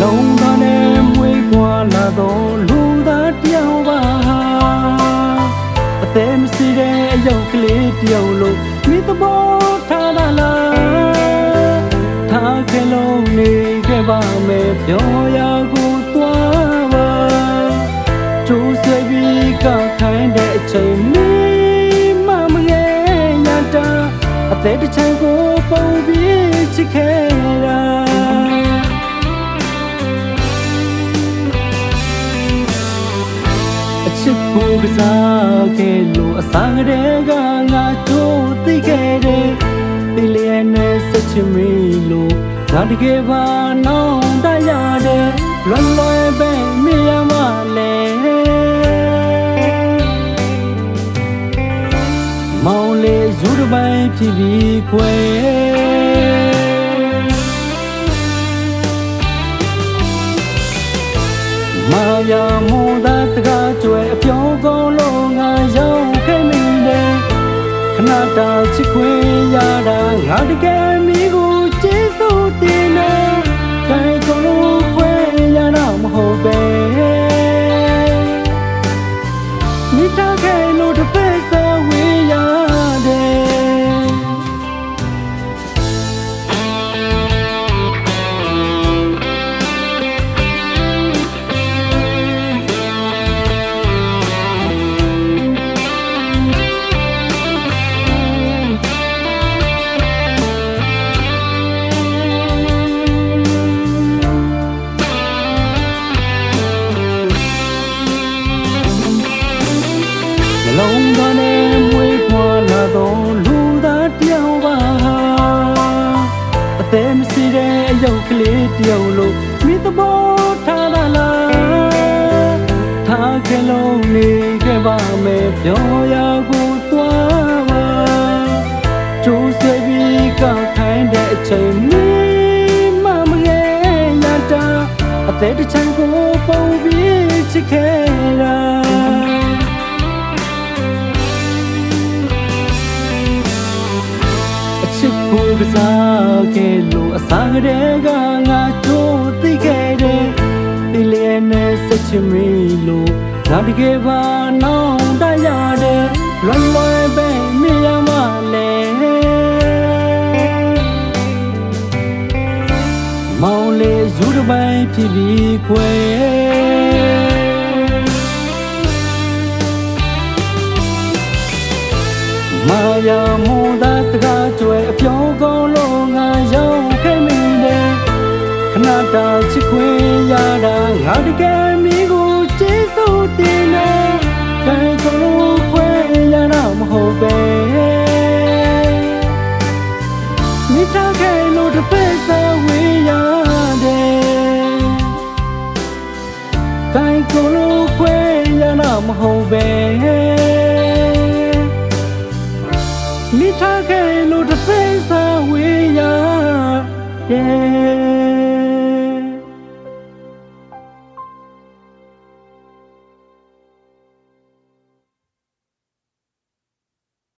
လုံးသားနဲ့မွေးပွားလာသောလူသားတယောက်ပါအသေးမစီတဲ့အယောက်ကလေးတယောက်လို့မိသဘောထားတာလားထားခဲ့လုံးနေခဲ့ပါမယ်ပြောရာကိုသွားပါကျိုးဆွဲပြီးကခိုင်းတဲ့အချိန်မီမမငယ်ရတာအသေးတစ်ချိန်ကိုပုံပြီးချစ်ခဲ့တာ ကိုကစားခဲ့လို့အစားကလေးကငါတို့သိခဲ့တယ်ဒီလျက်နဲ့ဆက်ချင်မီလို့ငါတကယ်ပါနောင်တရတယ်လွယ်လွယ်ပဲမြင်ရမလဲမောင်လေးဇူးတစ်ပိုင်းဖြစ်ပြီးခွဲမာယာမွန်သားစကားကြွယ်အပြောင်း ကောင်းလုံးငါရောက်ခဲ့မိတယ်ခဏတာချစ်ခွေရတာငါတကယ် မွေးဖွားလာသောလူသားတယောက်ပါအသက်မရှိတဲ့အယုတ်ကလေးတယောက်လို့မိသဘောထားတာလားထားခဲ့လုံးနေခဲ့ပါမယ်ပြောရကိုသွားပါကျိုးဆွေပြီးကခိုင်းတဲ့အချိန်မီမမငယ်ရတာအသက်တစ်ချမ်းကိုပုံပြီးချစ်ခဲ့တာ ကိုကစားခဲ့လို့အစားကလေးကငါတို့သိခဲ့တယ်ဒီလျက်နဲ့ဆက်ချင်မီလို့ငါတကယ်ပါနောင်တရတယ်လွယ်လွယ်ပဲမြင်ရမလဲမောင်လေးဇူးတစ်ပိုင်းဖြစ်ပြီးခွဲ မာယာမွန်သာစကားကြွယ်အပြောင်းကုန်လို့ငါရောက်ခဲ့မိတယ်ခဏတာချစ်ခွင့်ရတာငါတကယ်မိကိုကျေးဇူးတင်နေကဲကုန်လို့ခွင့်ရတာမဟုတ်ပဲမိသားကဲလို့တစ်ပတ်စဝေးရတယ်တိုင်းကုန်လို့ခွင့်ရတာမဟုတ်ပဲ မိထားခဲ့လို့တစ်စိမ့်စားဝေးရ Yeah